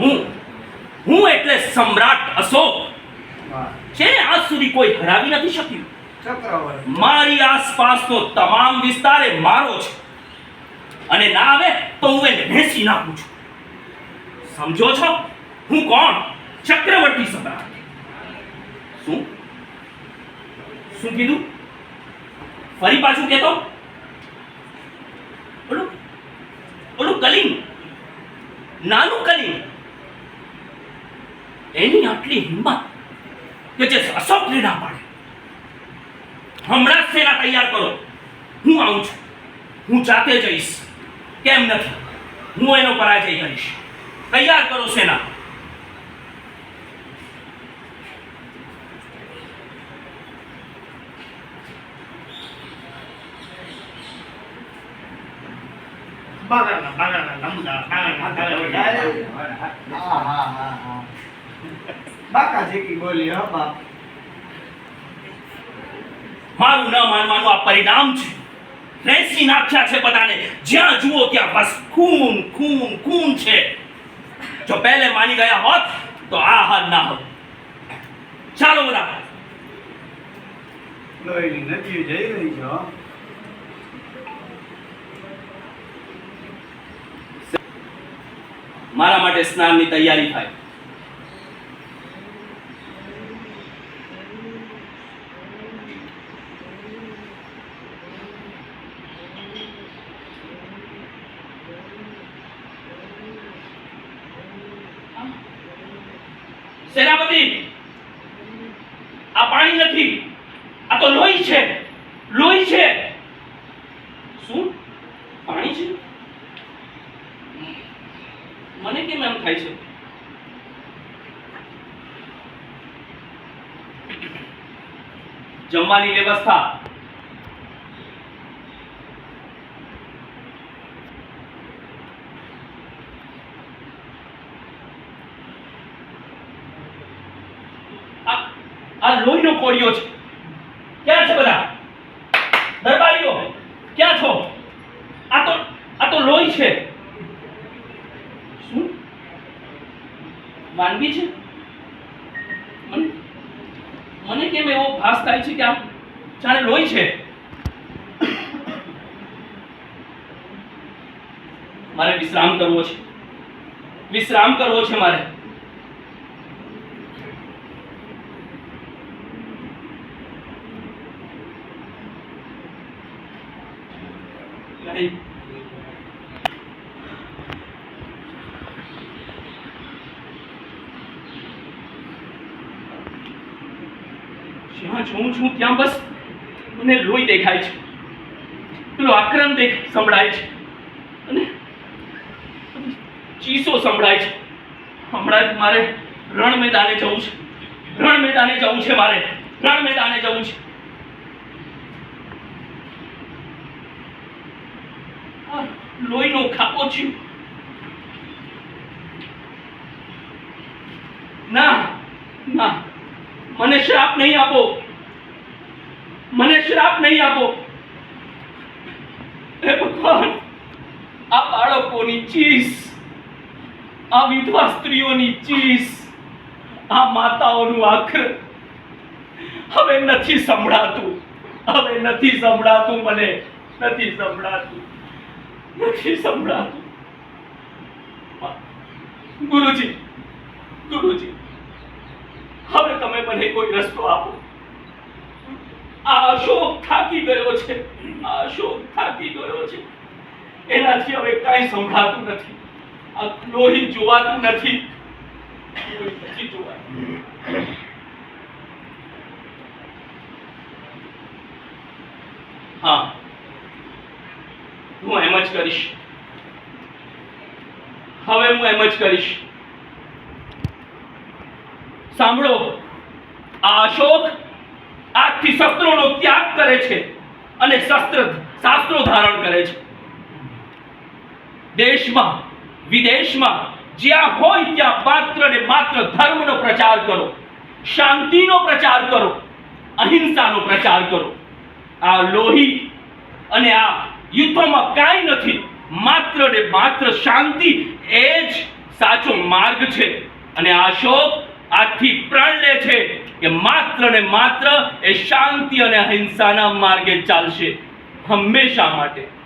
હું હું એટલે સમ્રાટ અશોક. જેને આજ સુધી કોઈ હરાવી નથી શક્યું. મારી આસપાસનો તમામ વિસ્તાર એ મારો છે. અને ના આવે તો હું એને ભેંસી નાખું છું. સમજો છો? હું કોણ? ચક્રવર્તી સમ્રાટ. શું? શું કીધું? ફરી પાછું કહેતો? ઓલું? ઓલું કલિંગ નાનું કલિંગ એની આટલી હિંમત કે જે અશોકને ના પાડે. હમણાં જ સેના તૈયાર કરો. હું આવું છું. હું જાતે જઈશ. કેમ નથી? હું એનો પરાજય કરીશ. તૈયાર કરો સેના. બાગાના બાગાના બાગાના. હા હા હા હા. બાકા જેકી બોલી હા બાપ મારું ન માનવાનું આ પરિણામ છે. રેસી નાખ્યા છે બધાને. જ્યાં જુઓ ત્યાં બસ ખૂન ખૂન ખૂન છે. જો પહેલે માની ગયા હોત તો આ હાલ ના હોત. ચાલો બધા. લોહીની નદી જઈ રહી છે મારા માટે સ્નાનની તૈયારી થાય. સેનાપતિ, આ પાણી નથી, આ તો લોહી છે લોહી છે. શું? પાણી છે? મને કેમ એમ થાય છે? જમવાની વ્યવસ્થા આ આ લોહીનો કોળિયો છે. ક્યાં છે બધા? દરબારીઓ, ક્યાં છો? આ તો આ તો લોહી છે. શું? માનવી છે? મને કેમ એવો ભાસ થાય છે કે આમ જાણે લોહી છે? મારે વિશ્રામ કરવો છે. વિશ્રામ કરવો છે મારે. જ્યાં જોઉં છું, ત્યાં બસ મને લોહી દેખાય છે. પેલો આક્રમ દેખ, સંભળાય છે. અને ચીસો સંભળાય છે. હમણાં મારે રણ મેદાને જવું છે. રણ મેદાને જવું છે મારે. રણ મેદાને જવું છે. લોહીનો ખાપો છે. ના ના, મને શ્રાપ નહીં આપો. મને શ્રાપ નહીં આપો. હે ભગવાન, આ બાળકોની ચીસ, આ વિધવા સ્ત્રીઓની ચીસ, આ માતાઓનું આખર હવે નથી સંભળાતું. હવે નથી સંભળાતું મને, નથી સંભળાતું. નથી સંભળાતું. ગુરુજી ગુરુજી, હવે તમે મને કોઈ રસ્તો આપો. આ અશોક થાકી ગયો છે. આ અશોક થાકી ગયો છે. એનાથી હવે કાંઈ સંભળાતું નથી. આ લોહી જોવાતું નથી. નથી જોવાતું. હા. હું એમ જ કરીશ. હવે હું એમ જ કરીશ. સાંભળો, આ અશોક આજથી શસ્ત્રોનો ત્યાગ કરે છે અને શસ્ત્ર, શાસ્ત્રો ધારણ કરે છે. દેશમાં, વિદેશમાં, જ્યાં હોય ત્યાં માત્ર ને માત્ર ધર્મનો પ્રચાર કરો, શાંતિનો પ્રચાર કરો, અહિંસાનો પ્રચાર કરો. આ લોહી અને આ યુદ્ધમાં કાંઈ નથી. માત્ર ને માત્ર શાંતિ એ જ સાચો માર્ગ છે. અને આ અશોક આથી પ્રણ લે છે કે માત્ર ને માત્ર એ શાંતિ અને અહિંસાના માર્ગે ચાલશે હંમેશા માટે.